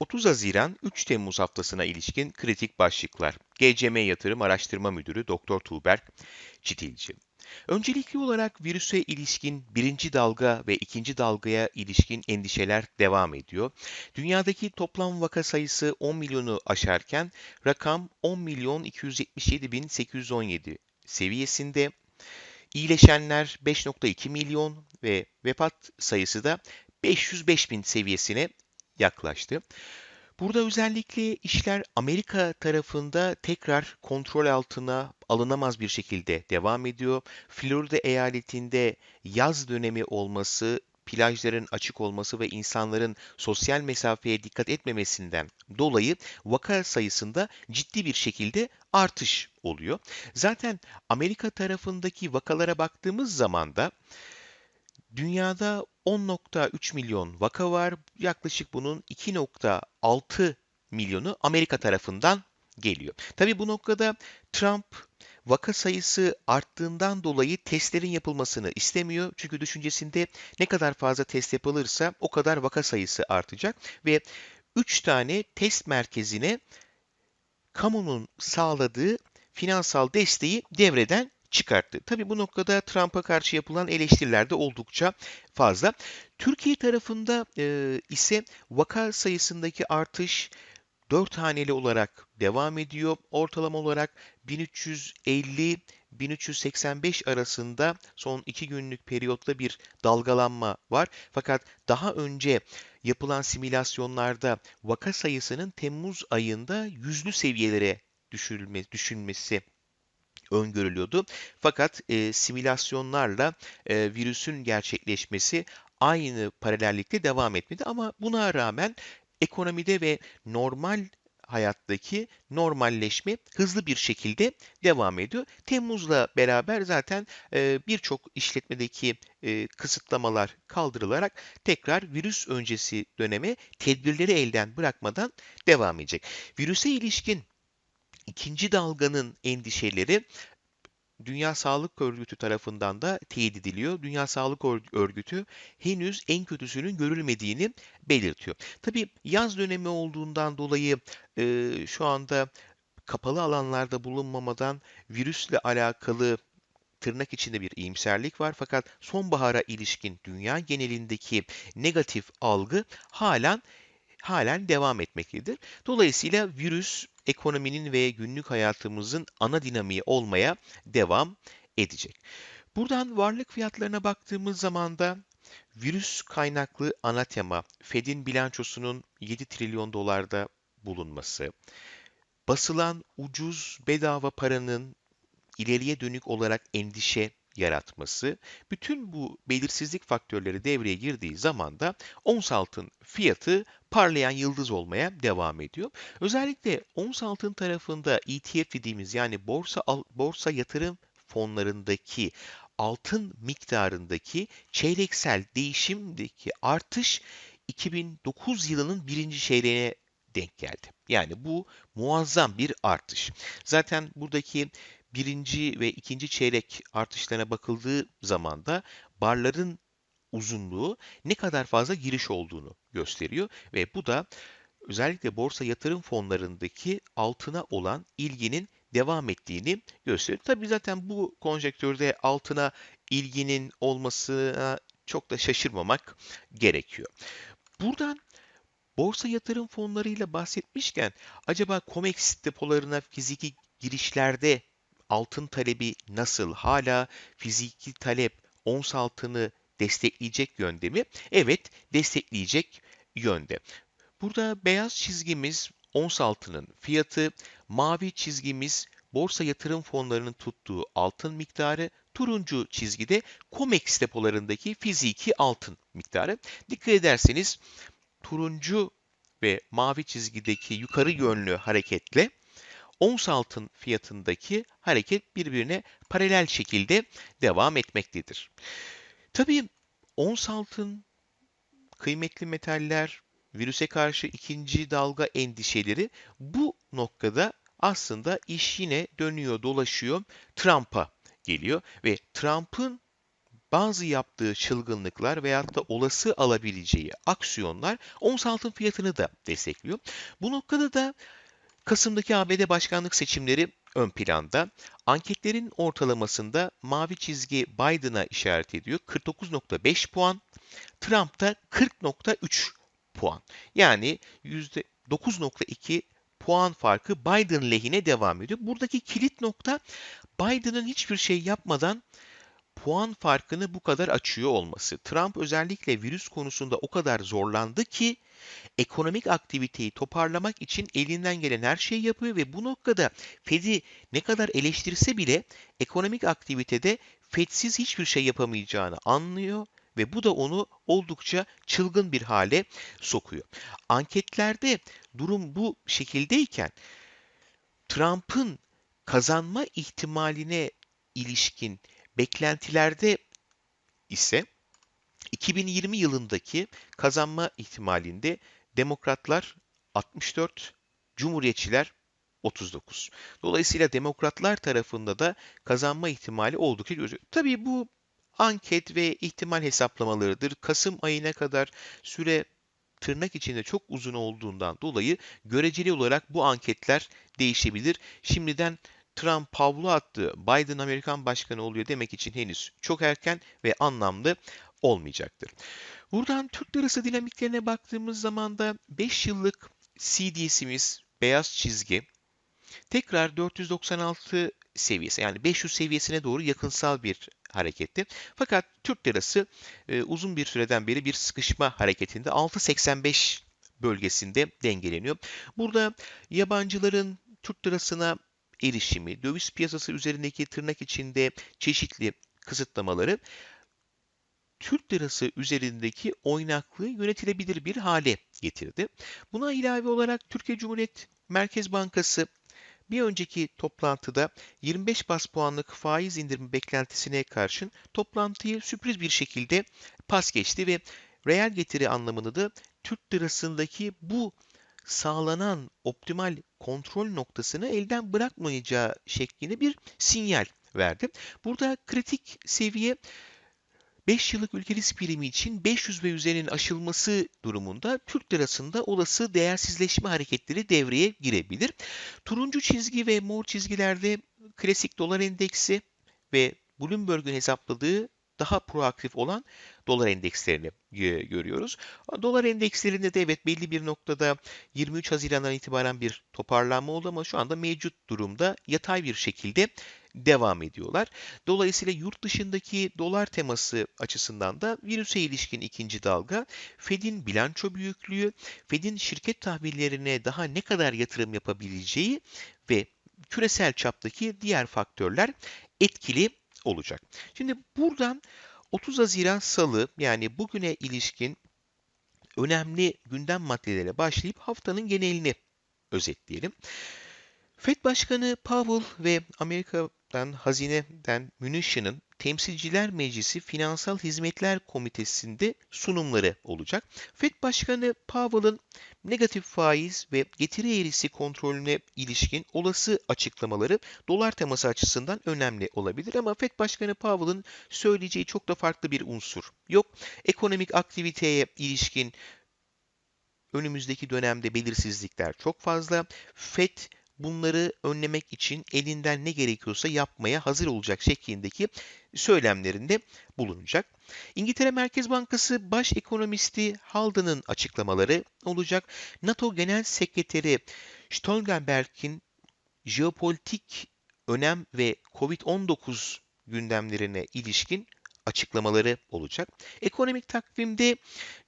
30 Haziran-3 Temmuz haftasına ilişkin kritik başlıklar. GCM Yatırım Araştırma Müdürü Dr. Tuğberk Çitilci. Öncelikli olarak virüse ilişkin birinci dalga ve ikinci dalgaya ilişkin endişeler devam ediyor. Dünyadaki toplam vaka sayısı 10 milyonu aşarken rakam 10 milyon 277 bin 817 seviyesinde. İyileşenler 5.2 milyon ve vefat sayısı da 505 bin seviyesine yaklaştı. Burada özellikle işler Amerika tarafında tekrar kontrol altına alınamaz bir şekilde devam ediyor. Florida eyaletinde yaz dönemi olması, plajların açık olması ve insanların sosyal mesafeye dikkat etmemesinden dolayı vaka sayısında ciddi bir şekilde artış oluyor. Zaten Amerika tarafındaki vakalara baktığımız zaman da Dünyada 10.3 milyon vaka var. Yaklaşık bunun 2.6 milyonu Amerika tarafından geliyor. Tabi bu noktada Trump vaka sayısı arttığından dolayı testlerin yapılmasını istemiyor. Çünkü düşüncesinde ne kadar fazla test yapılırsa o kadar vaka sayısı artacak ve 3 tane test merkezine kamunun sağladığı finansal desteği devreden çıkarttı. Tabi bu noktada Trump'a karşı yapılan eleştiriler de oldukça fazla. Türkiye tarafında e, ise vaka sayısındaki artış 4 haneli olarak devam ediyor. Ortalama olarak 1350 1385 arasında son 2 günlük periyotta bir dalgalanma var. Fakat daha önce yapılan simülasyonlarda vaka sayısının Temmuz ayında yüzlü seviyelere düşürülme, düşünmesi öngörülüyordu. Fakat e, simülasyonlarla e, virüsün gerçekleşmesi aynı paralellikte devam etmedi ama buna rağmen ekonomide ve normal hayattaki normalleşme hızlı bir şekilde devam ediyor. Temmuz'la beraber zaten e, birçok işletmedeki e, kısıtlamalar kaldırılarak tekrar virüs öncesi döneme tedbirleri elden bırakmadan devam edecek. Virüse ilişkin ikinci dalganın endişeleri Dünya Sağlık Örgütü tarafından da teyit ediliyor. Dünya Sağlık Örgütü henüz en kötüsünün görülmediğini belirtiyor. Tabii yaz dönemi olduğundan dolayı e, şu anda kapalı alanlarda bulunmamadan virüsle alakalı tırnak içinde bir iyimserlik var fakat sonbahara ilişkin dünya genelindeki negatif algı halen halen devam etmektedir. Dolayısıyla virüs ekonominin ve günlük hayatımızın ana dinamiği olmaya devam edecek. Buradan varlık fiyatlarına baktığımız zaman da virüs kaynaklı ana tema Fed'in bilançosunun 7 trilyon dolarda bulunması, basılan ucuz bedava paranın ileriye dönük olarak endişe yaratması, bütün bu belirsizlik faktörleri devreye girdiği zaman da ons altın fiyatı parlayan yıldız olmaya devam ediyor. Özellikle ons altın tarafında ETF dediğimiz yani borsa borsa yatırım fonlarındaki altın miktarındaki çeyreksel değişimdeki artış 2009 yılının birinci çeyreğine denk geldi. Yani bu muazzam bir artış. Zaten buradaki birinci ve ikinci çeyrek artışlarına bakıldığı zaman da barların uzunluğu ne kadar fazla giriş olduğunu gösteriyor ve bu da özellikle borsa yatırım fonlarındaki altına olan ilginin devam ettiğini gösteriyor. Tabi zaten bu konjektörde altına ilginin olmasına çok da şaşırmamak gerekiyor. Buradan borsa yatırım fonlarıyla bahsetmişken acaba COMEX depolarına fiziki girişlerde altın talebi nasıl? Hala fiziki talep ons altını destekleyecek yönde mi? Evet, destekleyecek yönde. Burada beyaz çizgimiz ons altının fiyatı, mavi çizgimiz borsa yatırım fonlarının tuttuğu altın miktarı, turuncu çizgide COMEX depolarındaki fiziki altın miktarı. Dikkat ederseniz turuncu ve mavi çizgideki yukarı yönlü hareketle ons altın fiyatındaki hareket birbirine paralel şekilde devam etmektedir. Tabii ons altın, kıymetli metaller, virüse karşı ikinci dalga endişeleri bu noktada aslında iş yine dönüyor dolaşıyor Trump'a geliyor ve Trump'ın bazı yaptığı çılgınlıklar veyahut da olası alabileceği aksiyonlar ons altın fiyatını da destekliyor. Bu noktada da Kasım'daki ABD başkanlık seçimleri ön planda. Anketlerin ortalamasında mavi çizgi Biden'a işaret ediyor. 49.5 puan. Trump'ta 40.3 puan. Yani %9.2 puan farkı Biden lehine devam ediyor. Buradaki kilit nokta Biden'ın hiçbir şey yapmadan puan farkını bu kadar açıyor olması. Trump özellikle virüs konusunda o kadar zorlandı ki ekonomik aktiviteyi toparlamak için elinden gelen her şeyi yapıyor ve bu noktada Fed'i ne kadar eleştirse bile ekonomik aktivitede Fed'siz hiçbir şey yapamayacağını anlıyor ve bu da onu oldukça çılgın bir hale sokuyor. Anketlerde durum bu şekildeyken Trump'ın kazanma ihtimaline ilişkin beklentilerde ise 2020 yılındaki kazanma ihtimalinde Demokratlar 64, Cumhuriyetçiler 39. Dolayısıyla demokratlar tarafında da kazanma ihtimali oldukça gözüküyor. Tabii bu anket ve ihtimal hesaplamalarıdır. Kasım ayına kadar süre tırnak içinde çok uzun olduğundan dolayı göreceli olarak bu anketler değişebilir. Şimdiden Trump Pavlo attı, Biden Amerikan başkanı oluyor demek için henüz çok erken ve anlamlı olmayacaktır. Buradan Türk lirası dinamiklerine baktığımız zaman da 5 yıllık CDS'imiz beyaz çizgi tekrar 496 seviyesi yani 500 seviyesine doğru yakınsal bir hareketti. Fakat Türk lirası e, uzun bir süreden beri bir sıkışma hareketinde 6.85 bölgesinde dengeleniyor. Burada yabancıların Türk lirasına erişimi, döviz piyasası üzerindeki tırnak içinde çeşitli kısıtlamaları Türk lirası üzerindeki oynaklığı yönetilebilir bir hale getirdi. Buna ilave olarak Türkiye Cumhuriyet Merkez Bankası bir önceki toplantıda 25 bas puanlık faiz indirimi beklentisine karşın toplantıyı sürpriz bir şekilde pas geçti ve reel getiri anlamını da Türk lirasındaki bu sağlanan optimal kontrol noktasını elden bırakmayacağı şeklinde bir sinyal verdi. Burada kritik seviye 5 yıllık ülke risk primi için 500 ve üzerinin aşılması durumunda Türk lirasında olası değersizleşme hareketleri devreye girebilir. Turuncu çizgi ve mor çizgilerde klasik dolar endeksi ve Bloomberg'un hesapladığı daha proaktif olan dolar endekslerini görüyoruz. Dolar endekslerinde de evet belli bir noktada 23 Haziran'dan itibaren bir toparlanma oldu ama şu anda mevcut durumda yatay bir şekilde devam ediyorlar. Dolayısıyla yurt dışındaki dolar teması açısından da virüse ilişkin ikinci dalga, Fed'in bilanço büyüklüğü, Fed'in şirket tahvillerine daha ne kadar yatırım yapabileceği ve küresel çaptaki diğer faktörler etkili olacak. Şimdi buradan 30 Haziran Salı yani bugüne ilişkin önemli gündem maddelere başlayıp haftanın genelini özetleyelim. Fed Başkanı Powell ve Amerika'dan Hazine'den Münişin'in Temsilciler Meclisi Finansal Hizmetler Komitesi'nde sunumları olacak. Fed Başkanı Powell'ın negatif faiz ve getiri eğrisi kontrolüne ilişkin olası açıklamaları dolar teması açısından önemli olabilir ama Fed Başkanı Powell'ın söyleyeceği çok da farklı bir unsur yok. Ekonomik aktiviteye ilişkin önümüzdeki dönemde belirsizlikler çok fazla. Fed bunları önlemek için elinden ne gerekiyorsa yapmaya hazır olacak şeklindeki söylemlerinde bulunacak. İngiltere Merkez Bankası Baş Ekonomisti Haldun'ın açıklamaları olacak. NATO Genel Sekreteri Stoltenberg'in jeopolitik önem ve COVID-19 gündemlerine ilişkin açıklamaları olacak. Ekonomik takvimde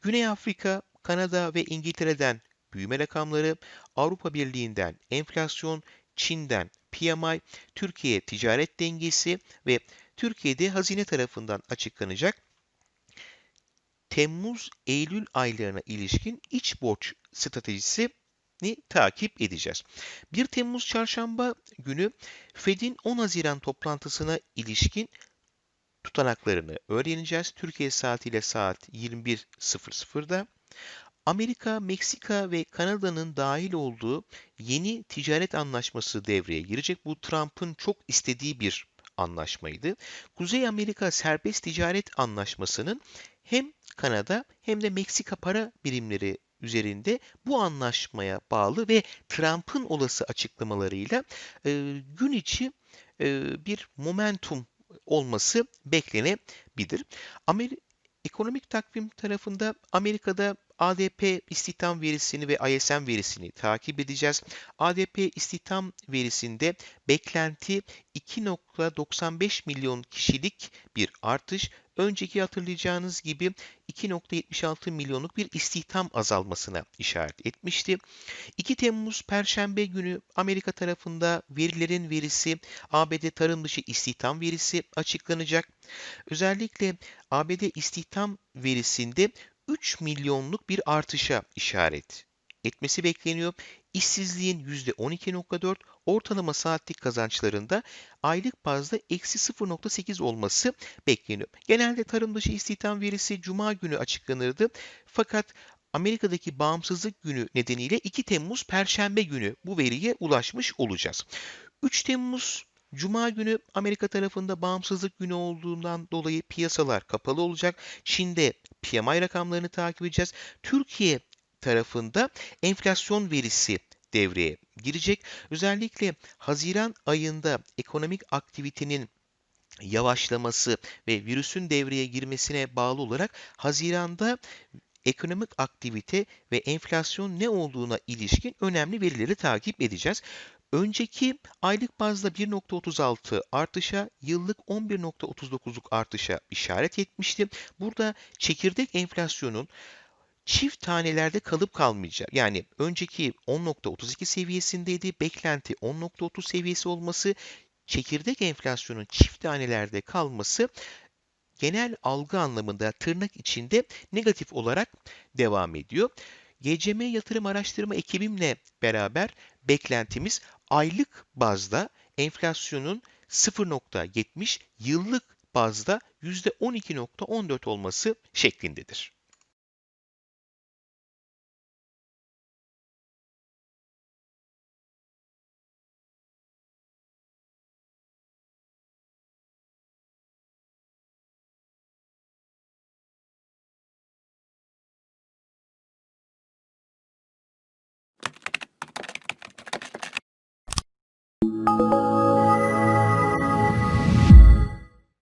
Güney Afrika, Kanada ve İngiltere'den büyüme rakamları, Avrupa Birliği'nden enflasyon, Çin'den PMI, Türkiye ticaret dengesi ve Türkiye'de hazine tarafından açıklanacak Temmuz-Eylül aylarına ilişkin iç borç stratejisi takip edeceğiz. 1 Temmuz çarşamba günü Fed'in 10 Haziran toplantısına ilişkin tutanaklarını öğreneceğiz. Türkiye saatiyle saat 21.00'da. Amerika, Meksika ve Kanada'nın dahil olduğu yeni ticaret anlaşması devreye girecek. Bu Trump'ın çok istediği bir anlaşmaydı. Kuzey Amerika Serbest Ticaret Anlaşması'nın hem Kanada hem de Meksika para birimleri üzerinde bu anlaşmaya bağlı ve Trump'ın olası açıklamalarıyla e, gün içi e, bir momentum olması beklenebilir. Amer ekonomik takvim tarafında Amerika'da ADP istihdam verisini ve ISM verisini takip edeceğiz. ADP istihdam verisinde beklenti 2.95 milyon kişilik bir artış. Önceki hatırlayacağınız gibi 2.76 milyonluk bir istihdam azalmasına işaret etmişti. 2 Temmuz Perşembe günü Amerika tarafında verilerin verisi, ABD tarım dışı istihdam verisi açıklanacak. Özellikle ABD istihdam verisinde 3 milyonluk bir artışa işaret etmesi bekleniyor. İşsizliğin %12.4, ortalama saatlik kazançlarında aylık bazda eksi 0.8 olması bekleniyor. Genelde tarım dışı istihdam verisi Cuma günü açıklanırdı. Fakat Amerika'daki bağımsızlık günü nedeniyle 2 Temmuz Perşembe günü bu veriye ulaşmış olacağız. 3 Temmuz Cuma günü Amerika tarafında bağımsızlık günü olduğundan dolayı piyasalar kapalı olacak. Çin'de PMI rakamlarını takip edeceğiz. Türkiye tarafında enflasyon verisi devreye girecek. Özellikle Haziran ayında ekonomik aktivitenin yavaşlaması ve virüsün devreye girmesine bağlı olarak Haziran'da ekonomik aktivite ve enflasyon ne olduğuna ilişkin önemli verileri takip edeceğiz. Önceki aylık bazda 1.36 artışa, yıllık 11.39'luk artışa işaret etmişti. Burada çekirdek enflasyonun çift tanelerde kalıp kalmayacak. Yani önceki 10.32 seviyesindeydi. Beklenti 10.30 seviyesi olması, çekirdek enflasyonun çift tanelerde kalması genel algı anlamında tırnak içinde negatif olarak devam ediyor. GCM Yatırım Araştırma ekibimle beraber beklentimiz aylık bazda enflasyonun 0.70, yıllık bazda %12.14 olması şeklindedir.